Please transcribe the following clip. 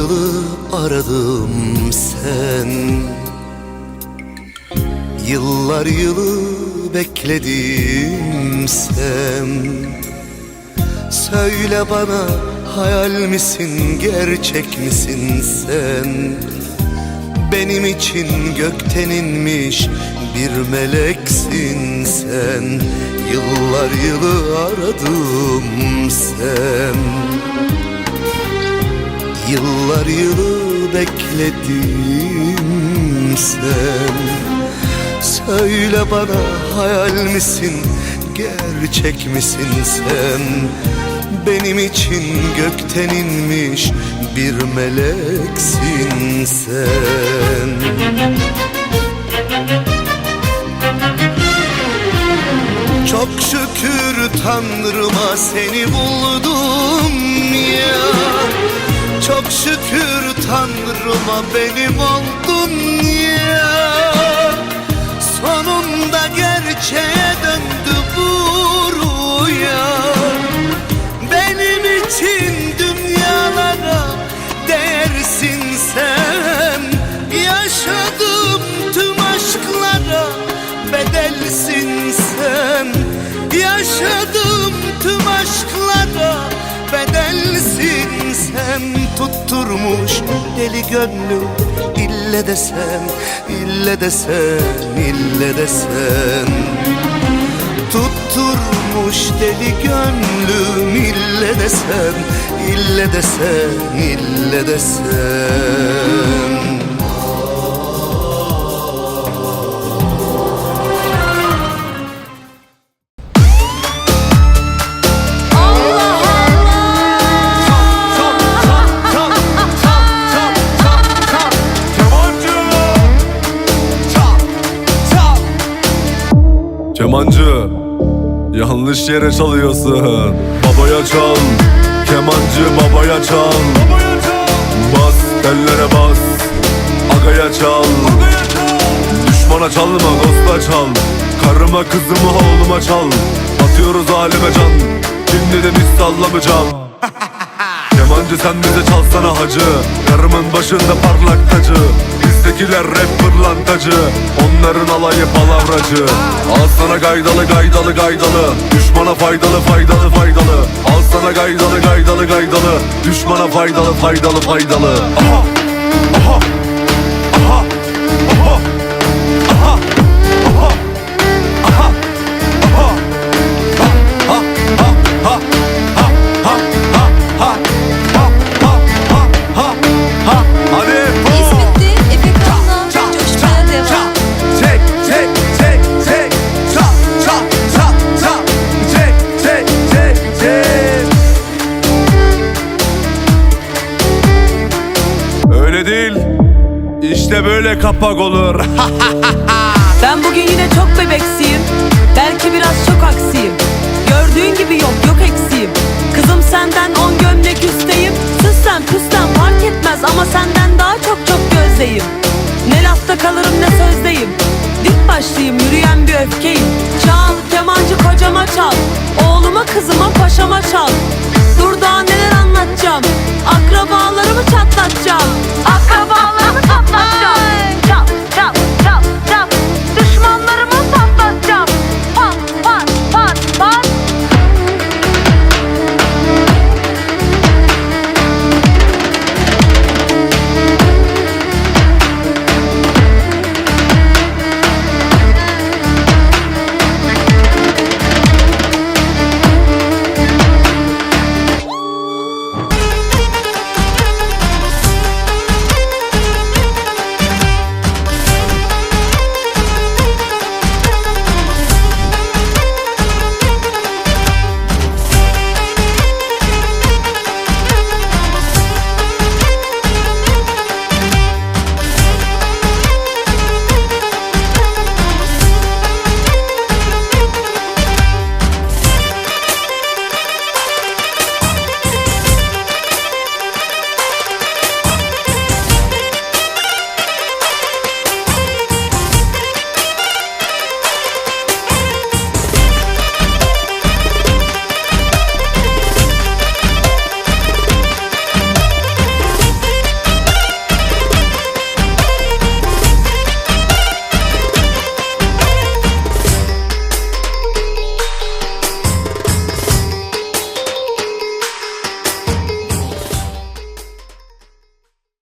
yılı aradım sen. Yıllar yılı bekledim sen. Söyle bana hayal misin gerçek misin sen? Benim için gökten inmiş bir meleksin sen. Yıllar yılı aradım sen Yıllar yılı bekledim sen. Söyle bana hayal misin gerçek misin sen? Benim için gökten inmiş bir meleksin sen. Çok şükür Tanrıma seni buldum şükür Tanrıma benim oldun Annem tutturmuş deli gönlüm. İlle desen, ille desen, ille desen. Tutturmuş deli gönlüm ille desen, ille desen, ille desen. Yanlış yere çalıyorsun. Babaya çal. Kemancı babaya çal. Bas tellere bas. Agaya çal. Düşmana çalma dosta çal. Karıma kızımı oğluma çal. Atıyoruz aleme can. Şimdi de biz sallamayacağım? Kemancı sen bize çalsana hacı. Karımın başında parlak tacı Bizdekiler rap pırlantacı Onların alayı palavracı. Al sana gaydalı gaydalı gaydalı Düşmana faydalı faydalı faydalı. Al sana gaydalı gaydalı gaydalı Düşmana faydalı faydalı faydalı. Aha! Aha kapak olur. Ben bugün yine çok bebeksiyim. Belki biraz çok aksiyim. Gördüğün gibi yok yok eksiğim. Kızım senden on gömlek üsteyim. Süssen püsten fark etmez Ama senden daha çok çok gözdeyim Ne lafta kalırım ne sözdeyim. Dik başlıyım yürüyen bir öfkeyim. Çal kemancı kocama çal. Oğluma kızıma paşama çal. Dur daha neler anlatacağım. Akrabalarımı